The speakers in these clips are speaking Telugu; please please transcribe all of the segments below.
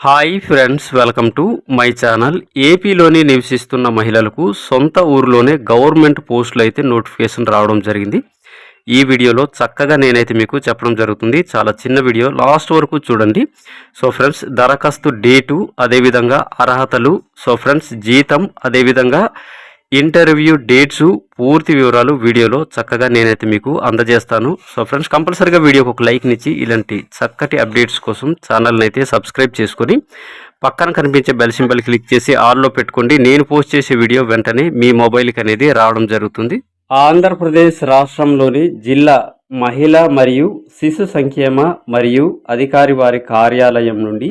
Hi friends welcome to my channel. ఏపీలోనే నివసిస్తున్న మహిళలకు సొంత ఊరిలోనే గవర్నమెంట్ పోస్టులు అయితే నోటిఫికేషన్ రావడం జరిగింది. ఈ వీడియోలో చక్కగా నేనైతే మీకు చెప్పడం జరుగుతుంది. చాలా చిన్న వీడియో లాస్ట్ వరకు చూడండి. సో ఫ్రెండ్స్ దరఖాస్తు డేటు అదేవిధంగా అర్హతలు సో ఫ్రెండ్స్ జీతం అదేవిధంగా ఇంటర్వ్యూ డేట్స్ పూర్తి వివరాలు వీడియోలో చక్కగా నేనైతే మీకు అందజేస్తాను. సో ఫ్రెండ్స్ కంపల్సరీగా వీడియోకి ఒక లైక్నిచ్చి ఇలాంటి చక్కటి అప్డేట్స్ కోసం ఛానల్ని అయితే సబ్స్క్రైబ్ చేసుకొని పక్కన కనిపించే బెల్ సింబల్ క్లిక్ చేసి ఆల్లో పెట్టుకోండి. నేను పోస్ట్ చేసే వీడియో వెంటనే మీ మొబైల్కి అనేది రావడం జరుగుతుంది. ఆంధ్రప్రదేశ్ రాష్ట్రంలోని జిల్లా మహిళ మరియు శిశు సంక్షేమ మరియు అధికారి వారి కార్యాలయం నుండి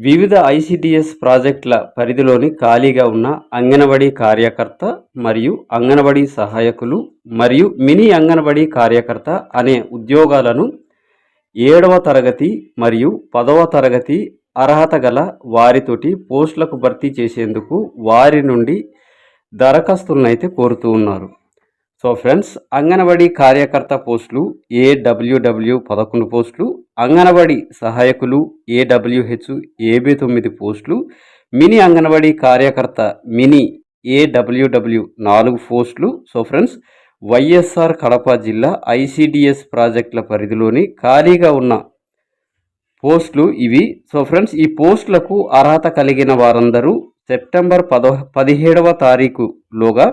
వివిధ ఐసిడిఎస్ ప్రాజెక్టుల పరిధిలోని ఖాళీగా ఉన్న అంగన్వాడీ కార్యకర్త మరియు అంగన్వాడీ సహాయకులు మరియు మినీ అంగన్వాడీ కార్యకర్త అనే ఉద్యోగాలను ఏడవ తరగతి మరియు పదవ తరగతి అర్హత గల వారితోటి పోస్టులకు భర్తీ చేసేందుకు వారి నుండి దరఖాస్తులనైతే కోరుతూ ఉన్నారు. సో ఫ్రెండ్స్ అంగన్వాడీ కార్యకర్త పోస్టులు ఏడబ్ల్యూడబ్ల్యూ పదకొండు పోస్టులు అంగన్వాడీ సహాయకులు ఏడబ్ల్యూహెచ్ ఏబీ తొమ్మిది పోస్టులు మినీ అంగన్వాడీ కార్యకర్త మినీ ఏడబ్ల్యూడబ్ల్యూ నాలుగు పోస్టులు. సో ఫ్రెండ్స్ వైఎస్ఆర్ కడప జిల్లా ఐసిడిఎస్ ప్రాజెక్టుల పరిధిలోని ఖాళీగా ఉన్న పోస్టులు ఇవి. సో ఫ్రెండ్స్ ఈ పోస్టులకు అర్హత కలిగిన వారందరూ సెప్టెంబర్ పదో పదిహేడవ తారీఖులోగా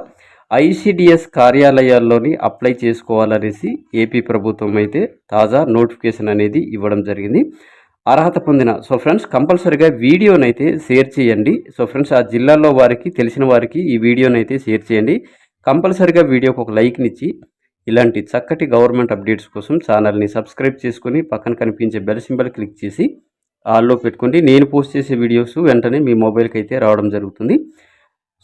ఐసిడిఎస్ కార్యాలయాల్లోని అప్లై చేసుకోవాలనేసి ఏపీ ప్రభుత్వం అయితే తాజా నోటిఫికేషన్ అనేది ఇవ్వడం జరిగింది. అర్హత పొందిన సో ఫ్రెండ్స్ కంపల్సరీగా వీడియోనైతే షేర్ చేయండి. సో ఫ్రెండ్స్ ఆ జిల్లాలో వారికి తెలిసిన వారికి ఈ వీడియోనైతే షేర్ చేయండి. కంపల్సరీగా వీడియోకి ఒక లైక్నిచ్చి ఇలాంటి చక్కటి గవర్నమెంట్ అప్డేట్స్ కోసం ఛానల్ని సబ్స్క్రైబ్ చేసుకొని పక్కన కనిపించే బెల్ సింబల్ క్లిక్ చేసి ఆల్లో పెట్టుకోండి. నేను పోస్ట్ చేసే వీడియోస్ వెంటనే మీ మొబైల్కి అయితే రావడం జరుగుతుంది.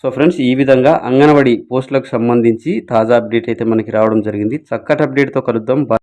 సో ఫ్రెండ్స్ ఈ విధంగా అంగన్వాడీ పోస్టులకు సంబంధించి తాజా అప్డేట్ అయితే మనకి రావడం జరిగింది. చక్కటి అప్డేట్తో కలుద్దాం.